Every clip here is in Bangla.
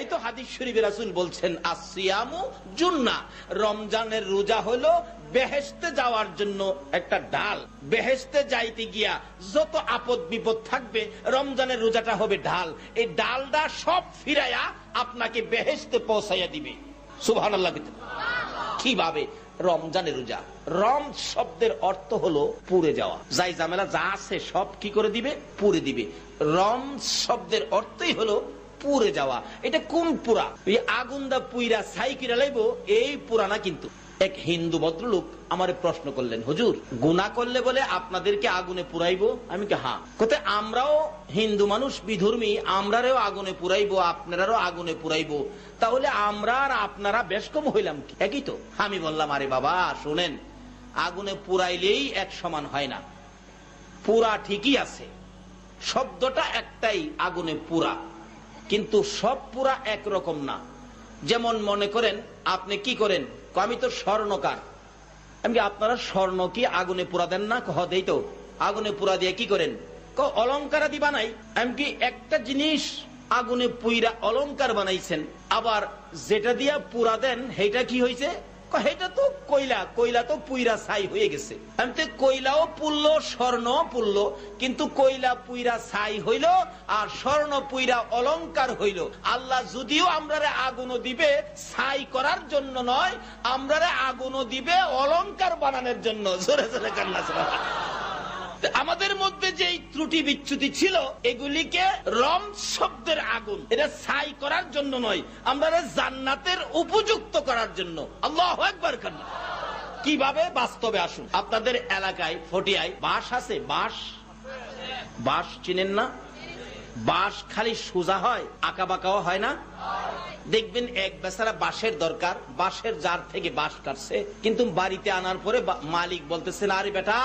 এই তো হাদিস শরীফ রাসূল বলছেন আসিয়ামু জুন্না। রমজানের রোজা হলো বেহেশতে যাওয়ার জন্য একটা ডাল। বেহেশতে যাইতে গিয়া যত আপদ বিপদ থাকবে, রমজানের রোজাটা হবে ঢাল এই ডালটা সব ফিরাইয়া আপনাকে বেহেশতে পৌঁছাইয়া দিবে। সুবহানাল্লাহ কীভাবে? রমজানের রোজা। রম শব্দের অর্থ হলো পুড়ে যাওয়া। যাই জামেলা যা আছে সব কি করে দিবে? পুড়ে দিবে। রম শব্দের অর্থই হলো পুড়ে যাওয়া। এটা কোন পুরা? এই আগুন দা পুইরা সাইকিরা লাইব, এই পুরানা কিন্তু। এক হিন্দু ভদ্রলোক আমার প্রশ্ন করলেন, হুজুর গুণা করলে বলে আপনাদেরকে আগুনে পুরাইবো? আমি কি হ্যাঁ। কোথায় আমরাও হিন্দু মানুষ, বিধর্মী আমরাও আগুনে পুরাইবো আপনারাও আগুনে পুরাইবো। তাহলে আমরা আর আপনারা বেশ কম হইলাম কি? একই তো। আমি বললাম, আরে বাবা, শুনেন, আগুনে পুরাইলেই এক সমান হয় না। পুরা ঠিকই আছে। শব্দটা একটাই, আগুনে পুরা। কিন্তু সব পুরা একরকম না। যেমন মনে করেন, আপনি কি করেন? আমি তো স্বর্ণকার। আমি আপনারা স্বর্ণ কি আগুনে পুরা দেন না? কহ, দেই তো। আগুনে পুরা দিয়ে কি করেন? ক অলঙ্কার আদি বানাই এমকি একটা জিনিস আগুনে পুইরা অলঙ্কার বানাইছেন, আবার যেটা দিয়া পুরা দেন সেটা কি হয়েছে এটা তো কয়লা কয়লা তো পুইরা ছাই হয়ে গেছে। আমি তো পুললো স্বর্ণ পুললো কিন্তু কয়লা পুইরা ছাই হইল আর স্বর্ণ পুইরা অলংকার হইল। আল্লাহ যদিও আমরারে আগুনও দিবে ছাই করার জন্য নয়, আমরারে আগুনও দিবে অলংকার বানানোর জন্য। জোরে জোরে কান্না। আমাদের মধ্যে যে ত্রুটি বিচ্যুতি ছিল, এগুলিকে রম শব্দের আগুন। এটা ছাই করার জন্য নয়, আমরা জান্নাতের উপযুক্ত করার জন্য। আল্লাহ একবার কান্না কীভাবে? বাস্তবে আসুন। আপনাদের এলাকায়, ফটিয়ায় বাঁশ আছে? বাঁশ? বাঁশ চিনেন না? বাঁশ খালি সোজা হয় আঁকা বাঁকাও হয় না? দেখবেন এক বেচারা বাঁশের দরকার, বাঁশের জার থেকে বাঁশ কাটছে, কিন্তু বাড়িতে আনার পরে মালিক বলতেছে না বেটা,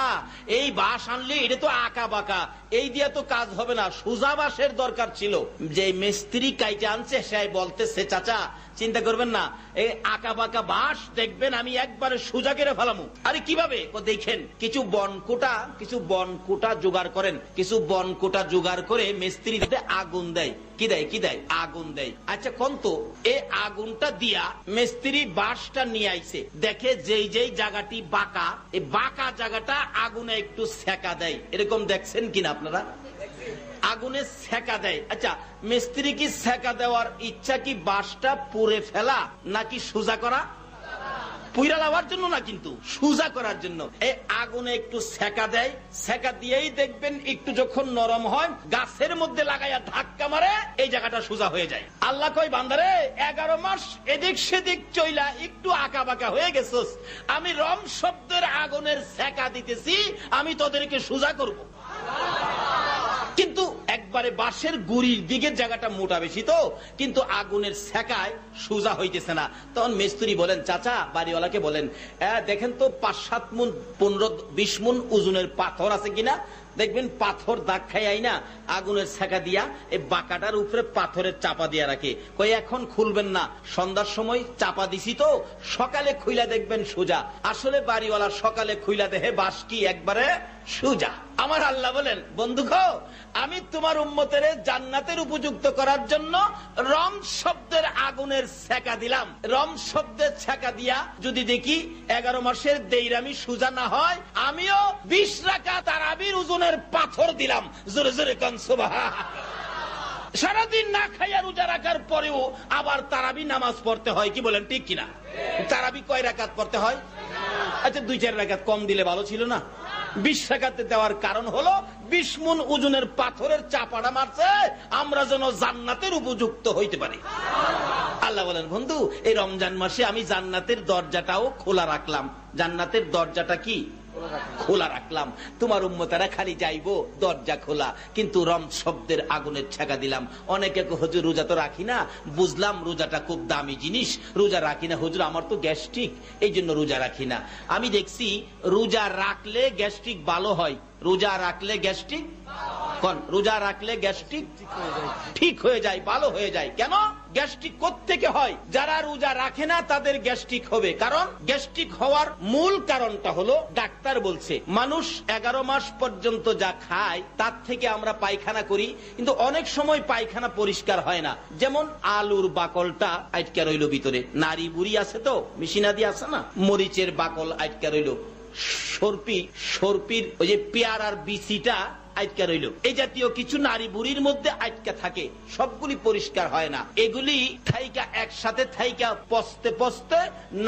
এই বাঁশ আনলে এটা তো আঁকা বাঁকা, এই দিয়া তো কাজ হবে না। সোজা বাঁশের দরকার ছিল। যে মিস্ত্রি কাইটে আনছে, সে বলতেছে, চাচা, চিন্তা করবেন না, এই আঁকা বাঁকা বাঁশ দেখবেন, আমি একবারে সোজা কেড়ে ফেলামু। আরে কীভাবে? দেখেন, কিছু বনকুটা কিছু বনকুটা জোগাড় করেন। কিছু বনকুটা জোগাড় করে মিস্ত্রিতে আগুন দেয়। কি দেয়? কি দেয়? আগুন দেয়। আচ্ছা কোন তো এই আগুনটা দিয়া মিস্ত্রি বাঁশটা নিয়ে আইছে। দেখে যেই যেই জায়গাটি বাঁকা এই বাঁকা জায়গাটা আগুনে একটু সেকা দেয়। এরকম দেখছেন কিনা আপনারা? আগুনে সেকা দেয়। আচ্ছা মিস্ত্রি কি সেকা দেওয়ার ইচ্ছা কি বাঁশটা পুড়ে ফেলা নাকি সোজা করা? পুইরা লাভার জন্য না কিন্তু, সুজা করার জন্য। এই আগুনে একটু সেকা দেয়, সেকা দিয়েই দেখবেন একটু যখন নরম হয়, গাছের মধ্যে লাগাইয়া ধাক্কা মারে, এই জায়গাটা সোজা হয়ে যায়। আল্লাহ কই বান্দারে, এগারো মাস এদিক সেদিক চইলা একটু আঁকা বাঁকা হয়ে গেছস। আমি রম শব্দের আগুনের সেকা দিতেছি, আমি তোদেরকে সোজা করব। কিন্তু একবারে বাঁশের গুড়ির দিকের জায়গাটা মোটা বেশি তো কিন্তু আগুনের সেকায় সোজা হইতেছে না। তখন মিস্ত্রি বলেন চাচা বাড়িওয়ালাকে বলেন "আহ, দেখেন তো পাঁচ সাত মন পনেরো বিশ মন ওজনের পাথর আছে কিনা? দেখবেন পাথর দাগ খাই না, আগুনের সেকা দিয়া এই বাঁকাটার উপরে পাথরের চাপা দিয়া রাখে। কই এখন খুলবেন না, সন্ধ্যার সময় চাপা দিছি তো, সকালে খুইলা দেখবেন সোজা। আসলে বাড়িওয়ালা সকালে খুইলা দেহে বাস কি একবারে সোজা। আমার আল্লাহ বলেন, বন্ধু আমি তোমার উম্মতের জান্নাতের উপযুক্ত করার জন্য রম শব্দের আগুনের ছেকা দিলাম। রম শব্দের ছেকা দিয়া যদি দেখি এগারো মাসের দেইরামি সুজা না হয়, আমিও বিশ রাখা তারাবির ওজনের পাথর দিলাম। জোরে জোরে কনসুবা সারাদিন না খাইয়া রোজা রাখার পরেও আবার তারাবি নামাজ পড়তে হয়, কি বলেন, ঠিক কিনা? তারাবি কয় রাকাত পড়তে হয়? আচ্ছা দুই চার রাকাত কম দিলে ভালো ছিল না? বিশ রাকাতে দেওয়ার কারণ হলো, বিশ মুন ওজনের পাথরের চাপাটা মারছে, আমরা যেন জান্নাতের উপযুক্ত হইতে পারি। আল্লাহ বলেন, বন্ধু, এই রমজান মাসে আমি জান্নাতের দরজাটাও খোলা রাখলাম। জান্নাতের দরজাটা কি? খোলা রাখলাম। তোমার উম্মতারা খালি যাইবো, দরজা খোলা। কিন্তু রম শব্দের আগুনের ছেঁকা দিলাম। অনেকে হুজুর, রোজা তো রাখি না। বুঝলাম রোজাটা খুব দামি জিনিস। রোজা রাখি না। হুজুর, আমার তো গ্যাস্ট্রিক। এই জন্য রোজা রাখি না। আমি দেখছি, রোজা রাখলে গ্যাস্ট্রিক ভালো হয়। রোজা রাখলে গ্যাস্ট্রিক কোন, রোজা রাখলে গ্যাস্ট্রিক ঠিক হয়ে যায়, ভালো হয়ে যায়। কেন? গ্যাস্ট্রিক থেকে হয়? যারা রোজা রাখে না, তাদের গ্যাস্ট্রিক হবে। কারণ গ্যাস্ট্রিক হওয়ার মূল কারণটা হলো, ডাক্তার বলছে, মানুষ এগারো মাস পর্যন্ত যা খায়, তার থেকে আমরা পায়খানা করি, কিন্তু অনেক সময় পায়খানা পরিষ্কার হয় না। যেমন আলুর বাকলটা আটকা রইল ভিতরে। নারী বুড়ি আছে তো, মিশিনাদি আছে না? মরিচের বাকল আটকা রইল। সর্পি, সর্পির ওই যে পেয়ারার বিচিটা আটকা রইল। এই জাতীয় কিছু নারী বুড়ির মধ্যে আটকা থাকে। সবগুলি পরিষ্কার হয় না। এগুলি থাইকা একসাথে থাইকা পস্তে পস্তে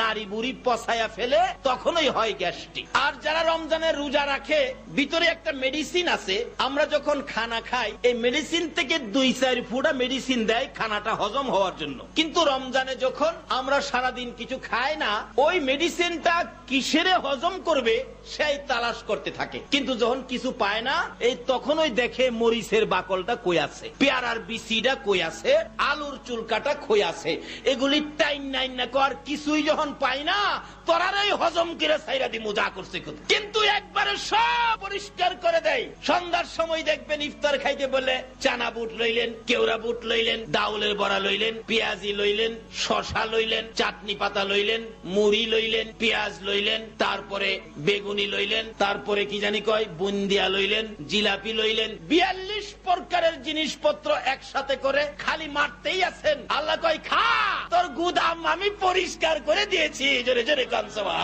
নারী বুড়ি পসায়া ফেলে, তখনই হয় গ্যাস্ট্রিক। আর যারা রমজানের রোজা রাখে, ভিতরে একটা মেডিসিন আছে। আমরা যখন খানা খাই, এই মেডিসিন থেকে দুই চার ফুটা মেডিসিন দেয় খানাটা হজম হওয়ার জন্য। কিন্তু রমজানে যখন আমরা সারাদিন কিছু খাই না, ওই মেডিসিনটা কিসেরে হজম করবে, সেই তালাশ করতে থাকে। কিন্তু যখন কিছু পায় না, এই তখনই দেখে মরিচের বাকলটা কই আছে? পেয়ারার বিচিটা কই আছে? আলুর চুলকাটা কই আছে? এগুলি টাইম নাইন না কর কিছুই যখন পাই না তোরারাই হজম করে সাইরা দি মজা করছে কিন্তু একবারে সব পরিষ্কার করে দেয়। সন্ধ্যার সময় দেখবেন ইফতার খাইতে বলে, চানা বুট লইলেন, কেওড়া বুট লইলেন, ডাউলের বড়া লইলেন, পেঁয়াজি লইলেন শশা লইলেন, চাটনি পাতা লইলেন, মুড়ি লইলেন, পেঁয়াজ লইলেন, তারপরে বেগুনি লইলেন, তারপরে কি জানি কয়, বুন্দিয়া লইলেন জিলাপি লইলেন। বিয়াল্লিশ প্রকারের জিনিসপত্র একসাথে করে খালি মারতেই আছেন। আল্লাহ কয়, খা, তোর গুদাম আমি পরিষ্কার করে দিয়েছি। জোরে জোরে কনসবা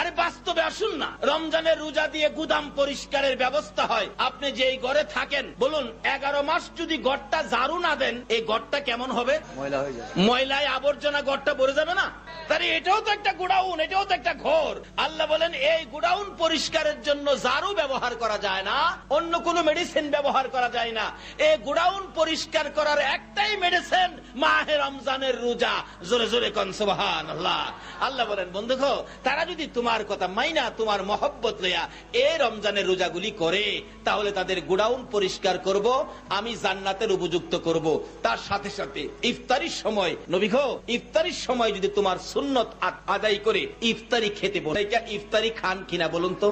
আরে বাস্তবে আসুন না। রমজানের রোজা দিয়ে গুদাম পরিষ্কারের ব্যবস্থা হয়। আপনি যেই ঘরে থাকেন বলুন এগারো মাস যদি ঘরটা ঝাড়ু না দেন এই ঘরটা কেমন হবে? হয়ে ময়লায় আবর্জনা ঘরটা ভরে যাবে না? তাহলে এটাও তো একটা গোডাউন এটাও তো একটা ঘর। আল্লাহ বলেন এই গোডাউন পরিষ্কারের জন্য ঝাড়ু ব্যবহার করা যায় না অন্য কোনো মেডিসিন ব্যবহার করা যায় না। এই গোডাউন পরিষ্কার করার একটাই মেডিসিন মাহে রমজানের রোজা। জোরে জোরে কনসবাহান আল্লাহ আল্লাহ বলেন বন্ধু তারা যদি তোমার কথা মাইনা, তোমার মহব্বত লইয়া এই রমজানের রোজাগুলি করে, তাহলে তাদের গোডাউন পরিষ্কার করব, আমি জান্নাতের উপযুক্ত করব। তার সাথে সাথে ইফতারির সময়, নবী গো, ইফতারির সময় যদি তোমার সুন্নত আদায় করে ইফতারি খেতে বলে। ইফতারি খান কিনা বলুন তো?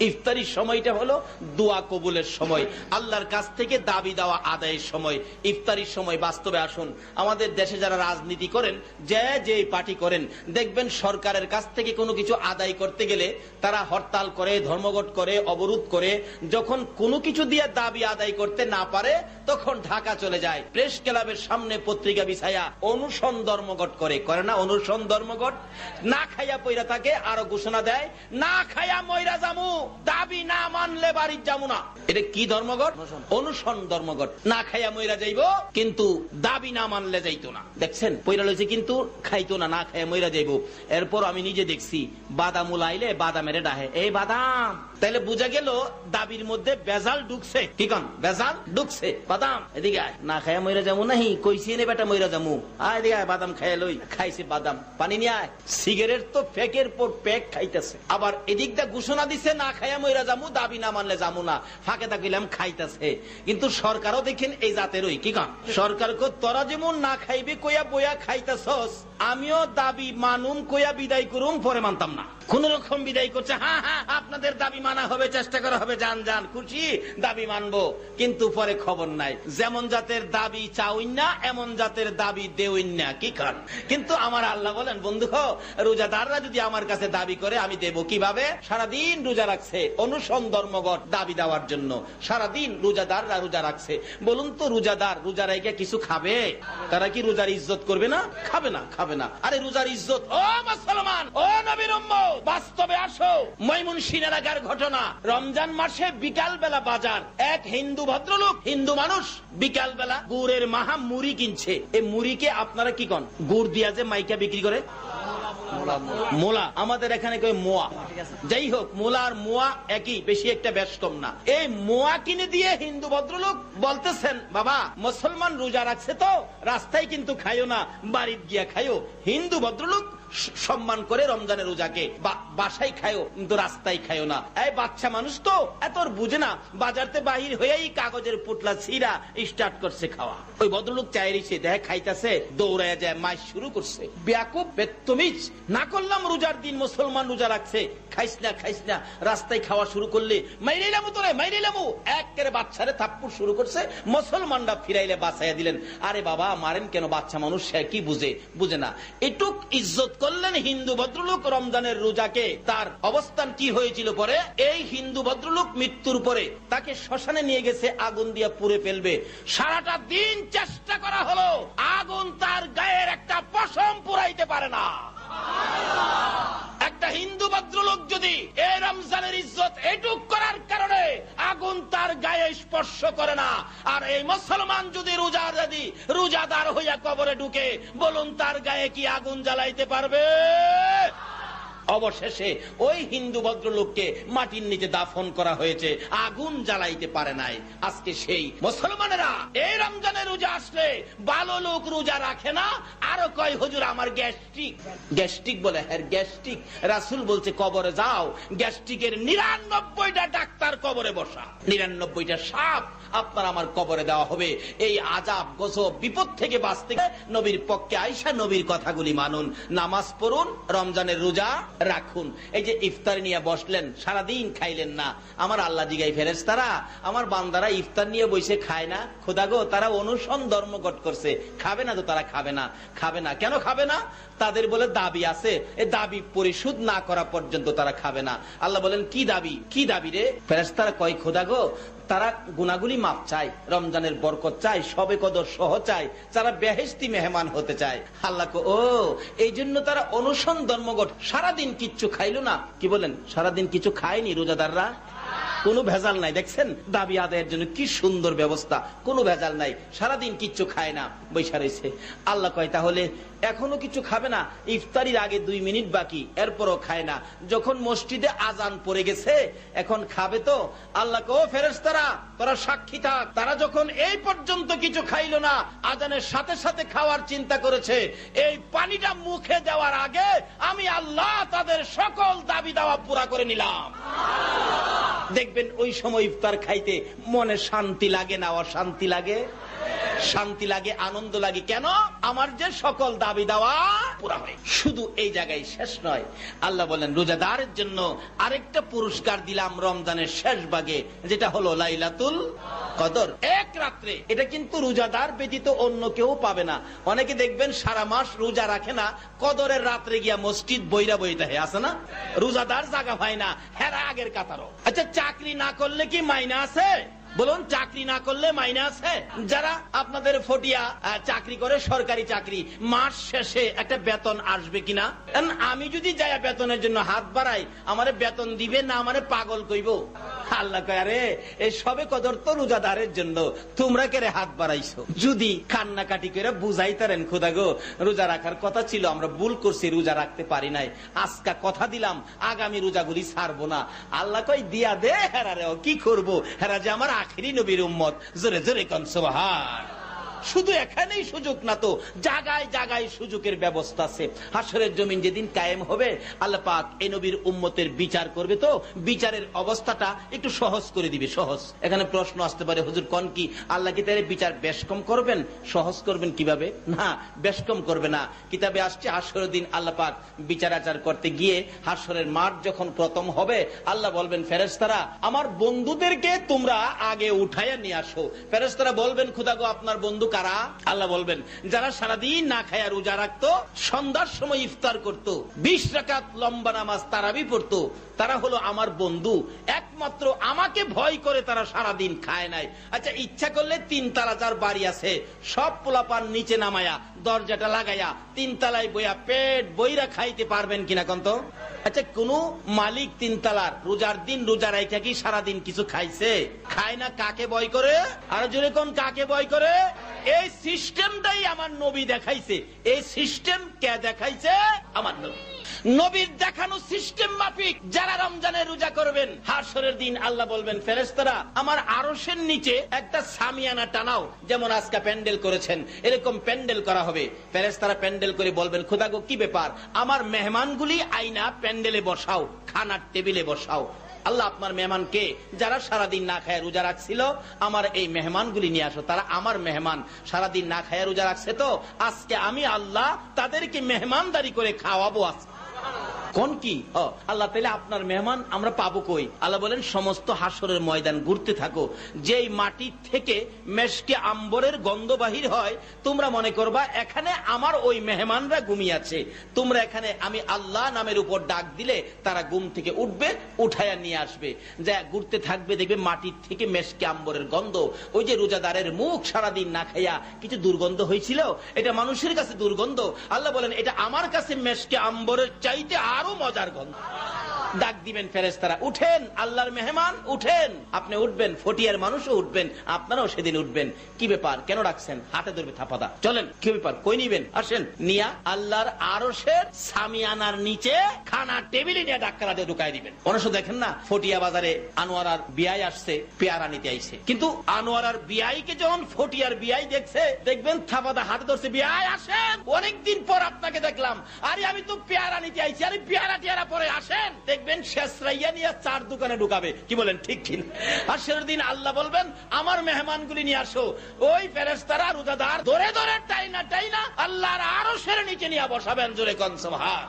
ইফতারির সময়টা হলো দোয়া কবুলের সময়। আল্লাহর কাছ থেকে দাবি দেওয়া আদায়ের সময়। ইফতারির সময় বাস্তবে আসুন। আমাদের দেশে যারা রাজনীতি করেন, যে যে পার্টি করেন, দেখবেন সরকারের কাছ থেকে কোনো কিছু আদায় করতে গেলে তারা হরতাল করে, ধর্মঘট করে, অবরোধ করে। যখন কোনো কিছু দিয়ে দাবি আদায় করতে না পারে, তখন ঢাকা চলে যায়। প্রেস ক্লাবের সামনে পত্রিকা বিছায়া অনুসন ধর্মঘট করে। করে না অনুসন ধর্মঘট? না খাইয়া পইরা থাকে, আরও ঘোষণা দেয়, না খাইয়া ময়রা জামু দাবি না মানলে বাড়ির যাব না। এটা কি ধর্মঘট? অনুসন ধর্মঘট। না খাইয়া মইরা যাইব কিন্তু দাবি না মানলে যাইতো না। দেখছেন? পইরা লইছে কিন্তু খাইতো না না খাইয়া মইরা যাইব। এরপর আমি নিজে দেখছি বাদাম উলাইলে বাদামের ডাহে। এই বাদাম! তাহলে বুঝা গেল দাবির মধ্যে বেজাল ঢুকছে। কি কন বেজাল ঢুকছে। বাদাম, এদিকে না খাইয়া মইরা যাব নাহি, কইছি নে বেটা মইরা যামু। আয়, এদিকে আয়, বাদাম খাইয়া লই। খাইছে বাদাম। পানি নিয়ে আয়। সিগারেট তো প্যাকের পর প্যাক খাইতেছে। আবার এদিক দা ঘোষণা দিছে, না খাইয়া মইরা যামু, দাবি না মানলে যামু না। ফাঁকে থাকিলাম খাইতেছে। কিন্তু সরকারও দেখেন এই জাতেরই কি কন সরকার কো, তোরা যেমন না খাইবে, কইয়া বইয়া খাইতেছস, আমিও দাবি মানুম, কইয়া বিদায় করুম, পরে মানতাম না। কোন রকম বিদায় করছে। হ্যাঁ হ্যাঁ আপনাদের দাবি মানা হবে, চেষ্টা করা হবে, যান যান, খুশি, দাবি মানবো। কিন্তু পরে খবর নাই। যেমন জাতের দাবি চাউইন না, এমন জাতের দাবি দেউইন না। কি খান? কিন্তু আমার আল্লাহ বলেন, বন্ধু রোজাদাররা যদি আমার কাছে দাবি করে, আমি দেব কীভাবে? সারাদিন রোজা রাখছে অনুসন ধর্মগত দাবি দেওয়ার জন্য। সারাদিন রোজাদাররা রোজা রাখছে। বলুন তো, রোজাদার রোজা রেখে কিছু খাবে? তারা কি রোজার ইজ্জত করবে না? খাবে না খাবে না। আরে রোজার ইজ্জত, ও মুসলমান, ও নবীর উম্মত! বাস্তবে আসো। ময়মন সিনারাগার ঘটনা। রমজান মাসে বিকাল বেলা বাজার। এক হিন্দু ভদ্রলোক, হিন্দু মানুষ বিকাল বেলা গুড়ের মাহা মুড়ি কিনছে। এই মুড়িকে আপনারা কি কন? গুড় দিয়া যে মাইকা বিক্রি করে? মোলা। আমাদের এখানে কই মোয়া। যাই হোক, মোলা আর মোয়া একই, বেশি একটা ব্যস্ত কম না। এই মোয়া কিনে দিয়ে হিন্দু ভদ্রলোক বলতেছেন, বাবা, মুসলমান রোজা রাখছে তো, রাস্তায় কিন্তু খাইও না বাড়ির গিয়া খাইও হিন্দু ভদ্রলোক সম্মান করে রমজানের রোজাকে। বাসায় খায়ও, কিন্তু রাস্তায় খায়ও না। এই বাচ্চা মানুষ তো, এত বুঝে না, বাজারতে বাহির হয়েই কাগজের পুটলা ছিঁড়া স্টার্ট করছে খাওয়া। ওই ভদ্রলোক চাইরিছে দেখে খাইতেছে দৌড়ায় যায় মাস শুরু করছে। ব্যাকুব, বেত্তমিজ, না করলাম রোজার দিন মুসলমান রোজা রাখছে। খাইস না খাইস না, রাস্তায় খাওয়া শুরু করলে মাইরিলামু তোরে মাইরিলামু এক করে বাচ্চারে থাপ্পুর শুরু করছে, মুসলমানরা ফিরাইলে বাঁচাইয়া দিলেন। আরে বাবা, মারেন কেন বাচ্চা মানুষ, সে কি বুঝে? বুঝে না। এটুক ইজ্জত করলেন হিন্দু ভদ্রলোক রমজানের রোজাকে। তার অবস্থান কি হয়েছিল পরে? এই হিন্দু ভদ্রলোক মৃত্যুর পরে তাকে শ্মশানে নিয়ে গেছে, আগুন দিয়ে পুড়ে ফেলবে। সারাটা দিন চেষ্টা করা হলো, আগুন তার গায়ের একটা পশম পুরাইতে পারে না। একটা হিন্দু ভদ্রলোক যদি এ রমজানের ইজ্জত এটুক করার কারণে আগুন তার গায়ে স্পর্শ করে না, আর এই মুসলমান যদি রোজা যদি রোজাদার হইয়া কবরে ঢুকে, বলুন তার গায়ে কি আগুন জ্বালাইতে পারবে? অবশেষে ওই হিন্দু ভদ্রলোককে মাটির নিচে দাফন করা হয়েছে। আগুন জ্বালাইতে পারে নাই। আজকে সেই মুসলমানেরা এই রমজানের রোজা আসলে ভালো লোক রোজা রাখে না। আরও কয়, হুজুর, আমার গ্যাস্ট্রিক। গ্যাস্ট্রিক বলে হ্যাঁ গ্যাস্ট্রিক। রাসুল বলছে, কবরে যাও। গ্যাস্ট্রিকের নিরানব্বইটা ডাক্তার কবরে বসা। নিরানব্বইটা সাপ আপনার আমার কবরে দেওয়া হবে। এই আজাব, গজব, বিপদ থেকে বাঁচতে নবীর পক্ষে আইসা নবীর কথাগুলি মানুন। নামাজ পড়ুন, রমজানের রোজা রাখুন। এই যে ইফতার নিয়ে বসলেন, সারাদিন খাইলেন না। আমার আল্লাহ জিগাই ফেরেস তারা আমার বান্দারা ইফতার নিয়ে বসে খায় না। খোদা গো, তারা অনুসরণ ধর্মঘট করছে। খাবে না তো তারা খাবে না। খাবে না। কেন খাবে না? তাদের বলে দাবি আছে। এ দাবি পরিশোধ না করা পর্যন্ত তারা খাবে না। আল্লাহ বলেন, কি দাবি? কি দাবি রে? ফেরেস তারা কয়, খোদা গো তারা গুনাগুলি মাপ চায়, রমজানের বরকত চায়, সবে কদর সহ চায় তারা বেহেস্তি মেহমান হতে চায়। আল্লাহ ও, এই জন্য তারা অনুসরণ ধর্মঘট সারাদিন কিচ্ছু খাইলো না। কি বলেন? সারাদিন কিছু খায়নি রোজাদাররা? কোনো ভেজাল নাই, দেখছেন? দাবি আদায়ের জন্য কি সুন্দর ব্যবস্থা, কোনো ভেজাল নাই, সারাদিন কিচ্ছু খায় না, বৈশা রয়েছে আল্লাহ কয়, তাহলে এখনও কিছু খাবে না, ইফতারির আগে দুই মিনিট বাকি, এরপরও খায় না। যখন মসজিদে আজান পড়ে গেছে, এখন খাবে তো? আল্লাহ কো ফেরেস তারা তোরা সাক্ষী থাক। তারা যখন এই পর্যন্ত কিছু খাইলো না, আজানের সাথে সাথে খাওয়ার চিন্তা করেছে। এই পানিটা মুখে দেওয়ার আগে আমি আল্লাহ তাদের সকল দাবি দাওয়া পুরা করে নিলাম। দেখবেন ওই সময় ইফতার খাইতে মনে শান্তি লাগে না, অশান্তি লাগে? শান্তি লাগে, আনন্দ লাগে। কেন? আমার যে সকল দাবি দেওয়া পুরা হয় শুধু এই জায়গায় শেষ নয়, আল্লাহ বলেন, রোজাদারের জন্য আরেকটা পুরস্কার দিলাম রমজানের শেষ ভাগে, যেটা হলো লাইলাতুল কদর। এক রাত্রে। এটা কিন্তু রোজাদার ব্যতীত অন্য কেউ পাবে না। অনেকে দেখবেন সারা মাস রোজা রাখে না, কদরের রাত্রে গিয়া মসজিদ বইরা বইতে হয়, আছে না? রোজাদার জায়গা হয় না, হেরা আগের কাতারও। আচ্ছা চাকরি না করলে কি মাইনা আছে? বলুন, চাকরি না করলে মাইনে আছে যারা আপনাদের ফটিয়া চাকরি করে, সরকারি চাকরি, মাস শেষে একটা বেতন আসবে কিনা? আমি যদি যাই বেতনের জন্য হাত বাড়াই, আমার বেতন দিবে না, আমারে পাগল কইব? যদি কান্নাকাটি করে গো, রোজা রাখার কথা ছিল, আমরা ভুল করছি, রোজা রাখতে পারি নাই। আজকা কথা দিলাম, আগামী ছাড়বো না। আল্লাহ কই দিয়া দে হেরা রে কি করব? হেরা যে আমার আখেরি নবীর উম্মত। জোরে জোরে কনসবাহার শুধু এখানেই সুযোগ না তো, জাগায় জাগায় সুযোগের ব্যবস্থা আছে। হাসরের জমিন যেদিন কায়েম হবে, আল্লাহ পাক এই নবীর উম্মতের বিচার করবে তো, বিচারের অবস্থাটা একটু সহজ করে দিবে, সহজ। এখানে প্রশ্ন আসতে পারে, হুজুর, কন কি? আল্লাহ কি তাহলে বিচার বেশ কম করবেন? সহজ করবেন কীভাবে? না, বেশ কম করবে না। কিতাবে আসছে হাসরের দিন আল্লাহ পাক বিচার আচার করতে গিয়ে হাসরের মাঠ যখন প্রথম হবে, আল্লাহ বলবেন ফেরেস্তারা আমার বন্ধুদেরকে তোমরা আগে উঠাইয়া নিয়ে আসো। ফেরেস্তারা বলবেন, খুদাগো, আপনার বন্ধু কারা আল্লাহ বলবেন, যারা সারাদিন না খায়া রোজা রাখতো, সন্ধ্যার সময় ইফতার করত, বিশ রাকাত লম্বা নামাজ তারাবি পড়তো, তারা হলো আমার বন্ধু, একমাত্র আমাকে ভয় করে তারা সারাদিন খায় নাই। আচ্ছা ইচ্ছা করলে তিন তালা যার বাড়ি আছে, সব পোলাপান নিচে নামায়া, দরজাটা লাগাইয়া তিন তালায় বইয়া পেট বইরা খাইতে পারবেন কিনা কন্ত? আচ্ছা কোন মালিক তিন তালার রোজার দিন রোজা রাইখা কি সারাদিন কিছু খাইছে? খায় না, কাকে বয় করে? আর জোরে কোন কাকে ভয় করে? এই সিস্টেমটাই আমার নবী দেখাইছে। এই সিস্টেম কে দেখাইছে? আমার নবী। নবীর দেখানো সিস্টেম মাফিক, যারা রমজানের রোজা করবেন, হাসরের দিন আল্লাহ বলবেন ফেরেস্তারা আমার আরশের নিচে একটা সামিয়ানা টানাও। যেমন আজকে প্যান্ডেল করেছেন, এরকম প্যান্ডেল করা হবে। ফেরেস্তারা প্যান্ডেল করে বলবেন খোদাগো কি ব্যাপার? আমার মেহমানগুলি আইনা প্যান্ডেলে বসাও, খানার টেবিলে বসাও। আল্লাহ আপনার মেহমানকে যারা সারাদিন না খায় রোজা রাখছিল, আমার এই মেহমান গুলি নিয়ে আসো। তারা আমার মেহমান, সারাদিন না খায় রোজা রাখছে তো? আজকে আমি আল্লাহ তাদেরকে মেহমানদারি করে খাওয়াবো আজকে। কোন কি? আল্লাহ তাহলে আপনার মেহমান আমরা পাবো কই? আল্লাহ বলেন, সমস্ত হাসরের ময়দান ঘুরতে থাকো। যেই মাটি থেকে মেশকে আম্বরের গন্ধ বাহির হয়, তোমরা মনে করবা, এখানে আমার ওই মেহমানরা ঘুমিয়ে আছে। তোমরা এখানে আমি আল্লাহ নামের উপর ডাক দিলে তারা ঘুম থেকে উঠবে, উঠায়া নিয়ে আসবে। যা ঘুরতে থাকবে, দেখবে মাটির থেকে মেশকে আম্বরের গন্ধ। ওই যে রোজাদারের মুখ সারাদিন না খাইয়া কিছু দুর্গন্ধ হয়েছিল, এটা মানুষের কাছে দুর্গন্ধ। আল্লাহ বলেন, এটা আমার কাছে মেশকে আম্বরের চাইতে আরও মজার গন্ধ। ডাক দিবেন ফেরেস্তারা উঠেন, আল্লাহর মেহমান, উঠেন। আপনি উঠবেন, ফটিয়ার মানুষও উঠবেন, আপনারাও সেদিন উঠবেন। কি ব্যাপার? কেন রাখছেন হাতে ধরবে থাপাদা। চলেন, কি ব্যাপার? কই নিবেন? আসেন, নিয়া আল্লাহর আরশের সামিয়ানার নিচে খানা টেবিলে নিয়ে ডাক্তারা ঢুকাই দিবেন। অনেক দেখেন না, ফটিয়া বাজারে আনোয়ারার বিয়াই আসছে, পেয়ারা নিতে আইছে। কিন্তু আনোয়ারার বিয়াইকে যখন ফটিয়ার বিয়াই দেখছে, দেখবেন থাপাদা হাতে ধরছে, বিয়াই, আসেন। অনেকদিন পর আপনাকে দেখলাম। আরে, আমি তো পেয়ারা নিতে আইছি, আরে, পেয়ারা টিয়ারা পরে আসেন। দেখবেন শেষরাইয়া নিয়ে চার দোকানে ঢুকাবে। কি বলেন, ঠিক কিনা? আর সেদিন আল্লাহ বলবেন, আমার মেহমান গুলি নিয়ে আসো। ওই ফেরেস্তারা রোজাদার ধরে ধরে টাইনা টাইনা আল্লাহর আরও সেরে নিচে নিয়ে বসাবেন জোরে কনসভার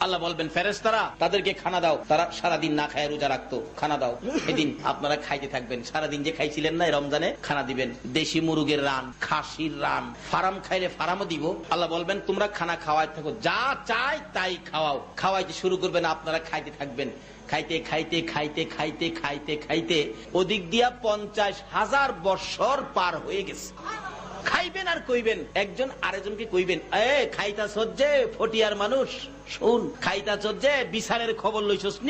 আল্লাহ বলবেন ফেরেস্তারা তাদেরকে খানা দাও। তারা সারাদিন না খায়, রোজা রাখতো। খানা দাও। এদিন আপনারা খাইতে থাকবেন। সারাদিন যে খাইছিলেন না রমজানে, খানা দিবেন। দেশি মুরগের রান, খাসির রান, ফারাম খাইলে ফারামও দিব। আল্লাহ বলবেন, তোমরা খানা খাওয়াই থাকো। যা চাই তাই খাওয়াও। খাওয়াইতে শুরু করবেন, আপনারা খাইতে থাকবেন। খাইতে খাইতে খাইতে খাইতে খাইতে খাইতে ওদিক দিয়া পঞ্চাশ হাজার বৎসর পার হয়ে গেছে। খাইবেন আর কইবেন। একজন আরেকজনকে কইবেন, এ খাইতা সজ্জে ফটিয়ার মানুষ। শুন খাইতা বিচারের খবর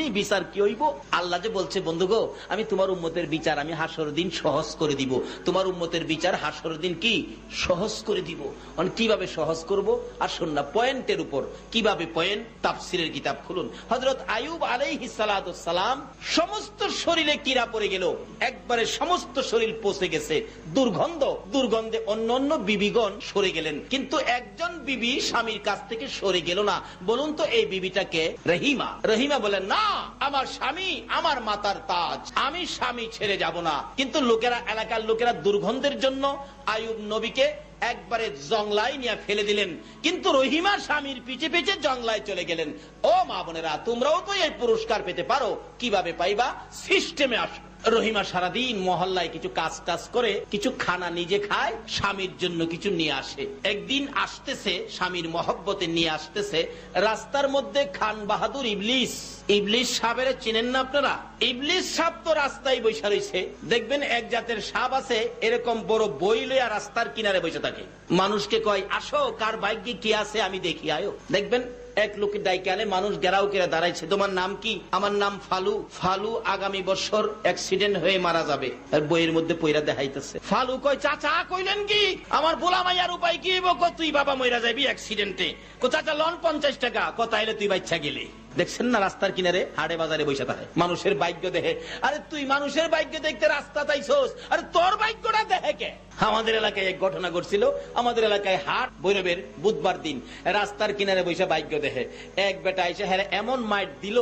বিচার কি হইব? আল্লাহ যে বলছে, বন্ধু গো, আমি তোমার উম্মতের বিচার আমি হাসর দিন সহজ করে দিব। তোমার উম্মতের বিচার হাসর দিন কি? সহজ করে দিব। অন, কীভাবে সহজ করব? আর শোন না, পয়েন্টের উপর। কীভাবে পয়েন্ট? তাফসিরের কিতাব খুলুন। হযরত আয়ুব আলাইহিস সালাতু সালাম সমস্ত শরীরে কিরা পড়ে গেল? একবারে সমস্ত শরীর পচে গেছে। দুর্গন্ধ, দুর্গন্ধে অন্য অন্য বিবিগণ সরে গেলেন। কিন্তু একজন বিবি স্বামীর কাছ থেকে সরে গেল না। বলুন তো এই বিবিটাকে রহিমা। রহিমা বলেন না, আমার স্বামী, আমার মাতার তাজ। আমি স্বামী ছেড়ে যাব না। কিন্তু লোকেরা, এলাকার লোকেরা দুর্গন্ধের জন্য আয়ুব নবীকে একবারে জংলায় নিয়ে ফেলে দিলেন। কিন্তু রহিমা স্বামীর পিছে পিছে জংলায় চলে গেলেন। ও মা বোনেরা, তোমরাও তো এই পুরস্কার পেতে পারো। কীভাবে পাইবা? সিস্টেমে আসো। রহিমা সারাদিন মহল্লায় কিছু কাজ টাজ করে, কিছু খানা নিজে খায়, স্বামীর জন্য কিছু নিয়ে আসে। একদিন আসতেছে, স্বামীর মহব্বতে নিয়ে আসতেছে, রাস্তার মধ্যে খান বাহাদুর ইবলিস। ইবলিস সাবের চিনেন না আপনারা? ইবলিস সাপ তো রাস্তায় বৈশা রয়েছে। দেখবেন এক জাতের সাপ আছে, এরকম বড় বই লইয়া রাস্তার কিনারে বসে থাকে। মানুষকে কয়, আসো, কার বাইকে কি আছে আমি দেখি, আয়ো। দেখবেন এক লোকের ডাইকে আনে মানুষ গেরাও কেরা দাঁড়াইছে। তোমার নাম কি? আমার নাম ফালু। ফালু আগামী বছর অ্যাক্সিডেন্ট হয়ে মারা যাবে। আর বইয়ের মধ্যে পয়রা দেখাইতেছে। ফালু কয়, চাচা, কইলেন কি? আমার বোলা মাইয়ার উপায় কি? তুই বাবা মইরা যাবি অ্যাক্সিডেন্টে কো চাচা, লন পঞ্চাশ টাকা। কথা এলে তুই বাচ্চা গেলে। দেখছেন না রাস্তার কিনারে? হাড়ে বাজারে বসে থাকে। মানুষের ভাগ্য দেখে। আরে তুই মানুষের ভাগ্য দেখতে রাস্তা চাইছস। আরে তোর ভাগ্যটা দেখে কে? আমাদের এলাকায় এক ঘটনা ঘটছিল। আমাদের এলাকায় হাট, বৈরবের বুধবার দিন। রাস্তার কিনারে বসে ভাগ্য দেখে। এক বেটা এসে হ্যাঁ এমন মাইট দিল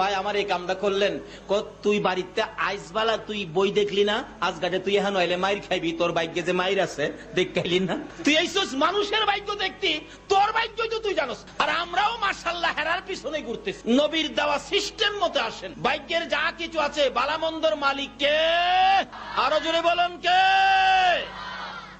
ভাই, আমার এই কামটা করলেন। তুই বাড়িতে আইসবালা, তুই বই দেখলি না? আজ গাছে তুই এখন আইলে মাইর খাইবি, তোর ভাগ্যে যে মাইর আছে দেখ খাইলি না? তুই এইসব মানুষের ভাগ্য দেখতি, তোর ভাগ্য তো তুই জানোস। আর আমরাও মার্শাল্লাহ হেরার পিছনে ঘুরতেছি। নবীর দেওয়া সিস্টেম মতো আসেন। ভাগ্যের যা কিছু আছে, বালামন্দর মালিক কে আরও জোরে বলেন কে?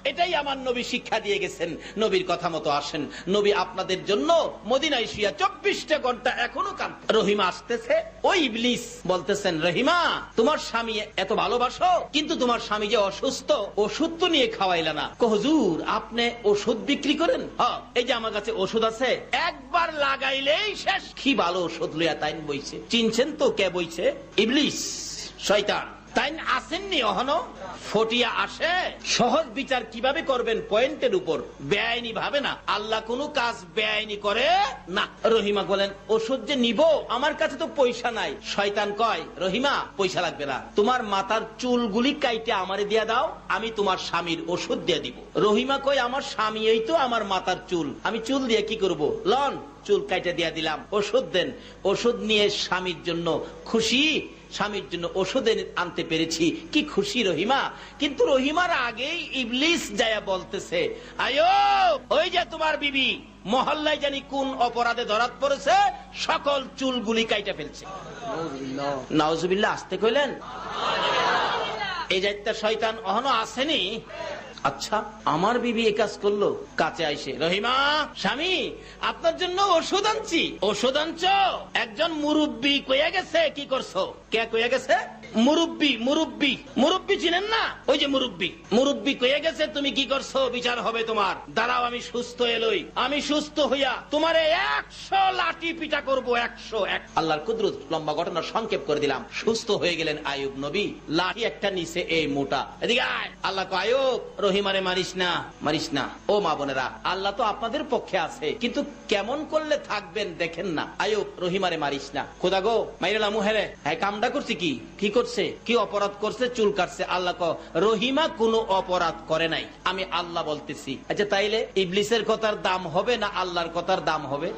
এটাই আমার নবী শিক্ষা দিয়ে গেছেন। নবীর কথা মতো আসেন। নবী আপনাদের জন্য মদিনায় শুয়া চব্বিশটা ঘণ্টা এখনও কান রহিমা আসতেছে। ওই ইবলিস, বলতেছেন, রহিমা, তোমার স্বামী এত ভালোবাসো, কিন্তু তোমার স্বামী যে অসুস্থ, ওষুধ তো নিয়ে খাওয়াইলা না। কহজুর আপনি ওষুধ বিক্রি করেন? হ্যাঁ এই যে আমার কাছে ওষুধ আছে, একবার লাগাইলেই শেষ। কি ভালো ওষুধ লইয়া তাই বইছে। চিনছেন তো কে বইছে? ইবলিস, শয়তান। তাই আসেননি অহনো ফটিয়া আসে। সহজ বিচার কীভাবে করবেন? পয়েন্টের উপর। বেআইনি ভাবে না। আল্লাহ কোনো কাজ বেআইনি করে না। রহিমা বলেন, ওষুধ যে নিব, আমার কাছে তো পয়সা নাই। শয়তান কয়, রহিমা, পয়সা লাগবে না। তোমার মাথার চুলগুলি কাইটে আমারে দিয়া দাও, আমি তোমার স্বামীর ওষুধ দিয়ে দিব। রহিমা কয়, আমার স্বামী এই তো আমার মাথার চুল। আমি চুল দিয়ে কি করব? লন, চুল কাইটে দিয়া দিলাম। ওষুধ দেন। ওষুধ নিয়ে স্বামীর জন্য খুশি স্বামীর জন্য ওষুধ আনতে পেরেছি। কি খুশি রহিমা। কিন্তু রহিমার আগেই ইবলিস যায়া বলতেছে, আয়ো, ওই যে তোমার বিবি, মহল্লায় জানি কোন অপরাধে ধরাত পড়েছে, সকল চুল গুলি কাইটা ফেলছে। নওয়াজ আসতে কইলেন। এই যাইতে শয়তান অহনো আসেনি। আচ্ছা আমার বিবি এ কাজ করল, কাছে আইসে, রহিমা, স্বামী, আপনার জন্য ওষুধ আনছি। ওষুধ আনছ? একজন মুরব্বী কইয়া গেছে, কি করছ? কে কইয়া গেছে? মুরব্বী মুরব্বী। মুরব্বী চিনেন না? ওই যে মুরব্বী। মুরব্বী কইয়া গেছে, তুমি কি করছ? বিচার হবে তোমার। দাঁড়াও, আমি সুস্থ এলই আমি সুস্থ হইয়া তোমারে একশো লাঠি পিটা করব, একশো, এক। আল্লাহর কুদরত, লম্বা ঘটনা সংক্ষেপ করে দিলাম। সুস্থ হয়ে গেলেন আয়ুব নবী। লাঠি একটা নিচে এই মোটা। এদিকে আল্লাহ আয়ুব রহিমারে মারিস না মারিস না। ও মা বোনেরা, আল্লাহ তো আপনাদের পক্ষে আছে, কিন্তু কেমন করলে থাকবেন দেখেন না। আয়ুব রহিমারে মারিস না। খোদা গো মাইরেলা মুহেরে হ্যাঁ কামটা করছি কি? কি করছে? কি অপরাধ করছে? চুল কাটছে। আল্লাহ ক রহিমা কোনো অপরাধ করে নাই। আমি আল্লাহ বলতেছি। আচ্ছা তাইলে ইবলিসের কথার দাম হবে না আল্লাহর কথার দাম হবে?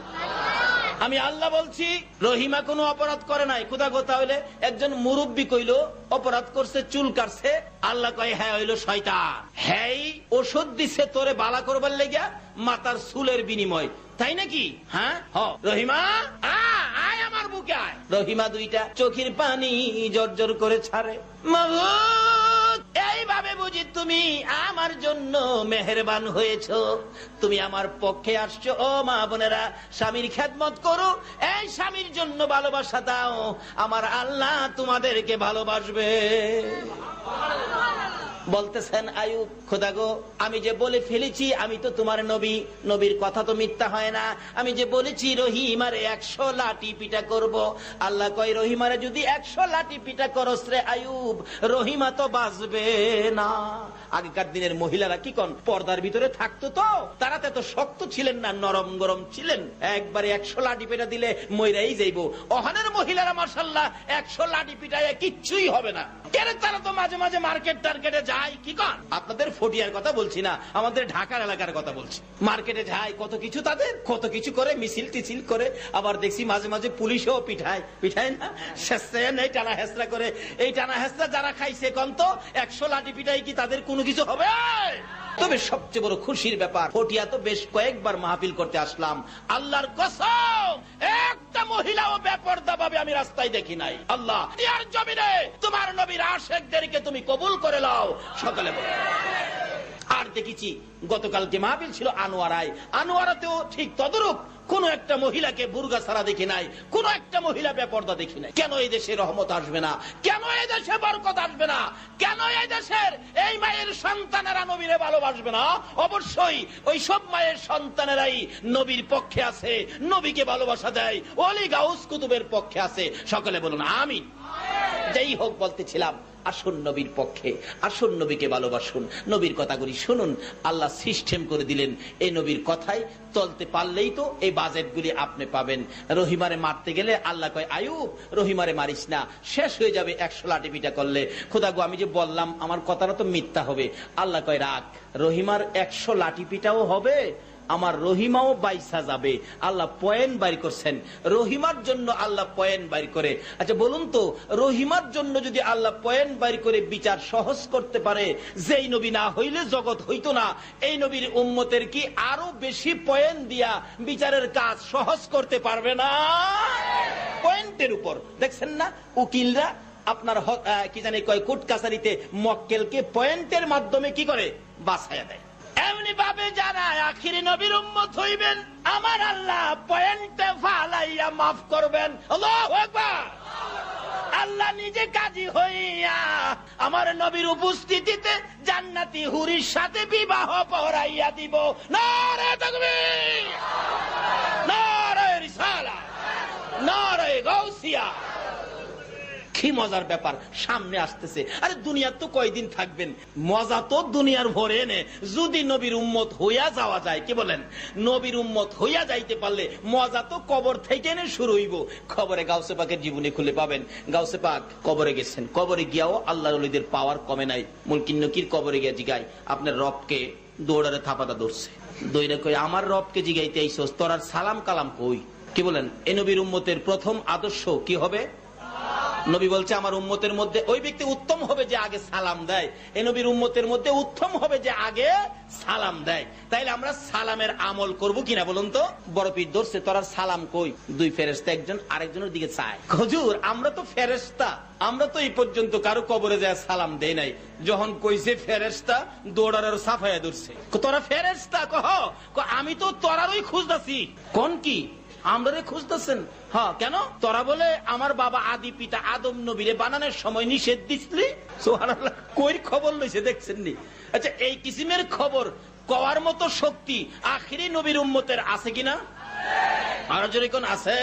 আমি আল্লাহ বলছি রহিমা কোনো অপরাধ করে নাই। কোথা কথা হইলে একজন মুরব্বী কইলো অপরাধ করছে চুল কাটছে। আল্লাহ কয় হ্যাঁ হইল শয়তান। হ্যাঁ ওষুধ দিছে তোরে বালা করবার লেগিয়া মাতার চুলের বিনিময়। তাই নাকি? হ্যাঁ? হ। রহিমা আয় আমার বুকে আয়। রহিমা দুইটা চোখের পানি জর্জর করে ছাড়ে। মাবুদ, এইভাবে বুঝি তুমি আমার জন্য মেহরবান হয়েছ। তুমি আমার পক্ষে আসছো। ও মা বোনেরা, স্বামীর খেদমত করো। এই স্বামীর জন্য ভালোবাসা দাও। আমার আল্লাহ তোমাদেরকে ভালোবাসবে। বলতেছেন আয়ুব খোদা গো, আমি যে বলে ফেলেছি, আমি তো তোমার নবী। নবীর কথা তো মিথ্যা হয় না। আমি যে বলেছি, রহিমারে একশো লাঠি পিটা করব। আল্লাহ কয়, রহিমারে যদি একশো লাঠি পিটা করস রে আয়ুব, রহিমা তো বাঁচবে না। আগেকার দিনের মহিলারা কি কন, পর্দার ভিতরে থাকতো তো। তারা তো শক্ত ছিলেন না, নরম গরম ছিলেন। একবারে একশো লাঠি পিটা দিলে ময়রাই যাইব। অহানের মহিলারা মার্শাল্লাহ একশো লাঠি পিটায় কিচ্ছুই হবে না। ঢাকার এলাকার কথা বলছি। মার্কেটে কত কিছু তাদের, কত কিছু করে, মিছিল টিছিল করে, আবার দেখছি মাঝে মাঝে পিঠায় না? হেসরা করে। এই টানা হেসরা যারা খাইছে কন্ত একশো লাঠি পিঠাই কি তাদের কোনো কিছু হবে? তবে সবচেয়ে বড় খুশির ব্যাপার, ফটিয়া তো বেশ কয়েকবার মাহফিল করতে আসলাম। আল্লাহর কসম, একটা ও বেপরদা ভাবে আমি রাস্তায় দেখি নাই। আল্লাহ, ইয়ার জমিনে তোমার নবীর আশেকদেরকে তুমি কবুল করে লাও সকালে বলো। আর দেখেছি গতকালকে মাহফিল ছিল আনোয়ারায়, আনোয়ারাতেও ঠিক তদরূপ কোন একটা মহিলাকে বুর্গা ছাড়া দেখি নাই, কোন একটা মহিলা বেপর্দা দেখি নাই। কেন এই দেশে রহমত আসবে না? কেন এই দেশে বরকত আসবে না? কেন এই দেশের এই মায়ের সন্তানেরা নবীরে ভালোবাসবে না? অবশ্যই ওই সব মায়ের সন্তানেরাই নবীর পক্ষে আছে, নবীকে ভালোবাসা দেয় অলি গাউস কুতুবের পক্ষে আছে। সকলে বলুন আমি যেই হোক বলতেছিলাম আসুন নবীর পক্ষে, আসুন নবীকে ভালোবাসুন। নবীর কথাগুলি শুনুন, আল্লাহ সিস্টেম করে দিলেন এই নবীর কথাই চলতে পারলেই তো এই বাজেটগুলি আপনি পাবেন। রহিমারে মারতে গেলে আল্লাহ কয়, আয়ুব, রহিমারে মারিস না, শেষ হয়ে যাবে একশো লাঠি পিটা করলে। খোদা গো, আমি যে বললাম, আমার কথাটা তো মিথ্যা হবে। আল্লাহ কয়, রাখ, রহিমার একশো লাঠি পিটাও হবে আমার রহিমাও বাইসা যাবে। আল্লাহ পয়েন্ট বাইর করছেন। রহিমার জন্য আল্লাহ পয়েন্ট বাইর করে। আচ্ছা বলুন তো, রহিমার জন্য যদি আল্লাহ পয়েন্ট বাইর করে বিচার সহজ করতে পারে, যেই নবী না হইলে জগৎ হইতো না। এই নবীর উম্মতের কি আরও বেশি পয়েন্ট দিয়া বিচারের কাজ সহজ করতে পারবে না? পয়েন্টের উপর। দেখছেন না? উকিলরা আপনার কি জানি কয়, কোর্ট কাছারিতে মক্কেলকে পয়েন্টের মাধ্যমে কি করে? বাছাইয়া দেয়। এমনি ভাবে যারা আখিরি নবীর উম্মত হইবেন। আমার আল্লাহ পয়েন্টে ফালাইয়া মাফ করবেন। আল্লাহু নিজে কাজী হইয়া আমার নবীর উপস্থিতিতে জান্নাতি হুরির সাথে বিবাহ পহরাইয়া দিব। নারে তাকবীর! নারে রিসালা! নারে গাউসিয়া! কি মজার ব্যাপার, সামনে আসতেছে। আরে দুনিয়ার তো কয়দিন থাকবেন? মজা তো দুনিয়ার ভরে এনে। যদি নবীর উম্মত হইয়া যাওয়া যায়, কি বলেন? নবীর উম্মত হইয়া যাইতে পারলে মজা তো কবর থেকে এনে শুরু হইব। খবরে গাউসে পাকের জীবনে খুলে পাবেন। গাউসে পাক, কবরে গেছেন। কবরে গিয়াও আল্লাহ রলিদের পাওয়ার কমে নাই। মুলকিন নকির কবরে গিয়া জিগাই আপনার রবকে দৌড়ারে থাপাতা ধরছে। দইরা কই আমার রবকে জিগাইতে আইসোস, তোর সালাম কালাম কই? কি বলেন? এ নবীর উম্মতের প্রথম আদর্শ কি হবে? নবী বলছে, আমার উম্মতের মধ্যে ওই ব্যক্তি উত্তম হবে যে আগে সালাম দেয়। এ নবীর উম্মতের মধ্যে উত্তম হবে যে আগে সালাম দেয়। তাইলে আমরা সালামের আমল করব কিনা বলুন তো? বড় পীর ধরছে তোরার সালাম কই? দুই ফেরেস্তা একজন আরেকজনের দিকে চায়। হজুর, আমরা তো ফেরেস্তা আমরা তো এই পর্যন্ত কারও কবরে যায় সালাম দেই নাই। যখন কইছে ফেরেস্তা দৌড়ার সাফাইয়া ধরছে। তোরা ফেরেস্তা কহ, আমি তো তোরারই খুঁজতাছি। কোন কি? আমরা খুঁজতেছেন। হ্যাঁ কেন? তোরা বলে, আমার বাবা আদি পিতা আদম নবীরে বানানোর সময় নিষেধ দিসলি? কই খবর লইছে দেখছেন নি আচ্ছা এই কিসিমের খবর কওয়ার মতো শক্তি আখিরি নবীর উম্মতের আছে কিনা? আরও জোরে কোন আছে?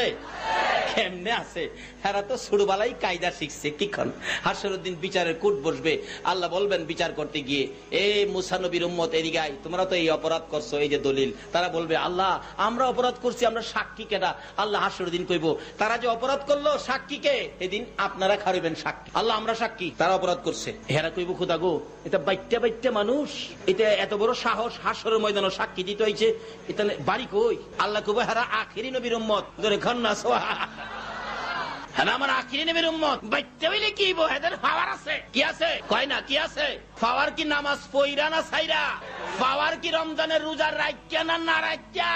কেমনে আছে? এরা তো ছোটবেলায় কায়দা শিখছে কিক্ষণ হাসরুদ্দিন বিচারের কুট বসবে। আল্লাহ বলবেন বিচার করতে গিয়ে, এ মুসানবীর উম্মত এদিকাই তোমরা তো এই অপরাধ করছ, এই যে দলিল। তারা বলবে, আল্লাহ, আমরা অপরাধ করছি, আমরা সাক্ষী কেটা আল্লাহ হাসরুদ্দিন কইব, তারা যে অপরাধ করল সাক্ষীকে এদিন আপনারা খারিবেন সাক্ষী। আল্লাহ, আমরা সাক্ষী, তারা অপরাধ করছে। হেরা কইব, খুদা গো, এটা বাইটটা বাইটটা মানুষ, এটা এত বড় সাহস, হাসরের ময়দানে সাক্ষী দিতে হয়েছে এটা বাড়ি কই? আল্লাহ কইব, হেরা আখেরি নবীর উম্মত, ধরে খন্না সোহা হ্যাঁ আমার আখিরি নেবের উম্মত। বাইতে হইলে কি বো? এদের পাওয়ার আছে। কি আছে? কয় না, কি আছে? পাওয়ার কি নামাজ পইরা না সাইরা পাওয়ার কি রমজানের রোজার রাজ্যা না না রাজ্যা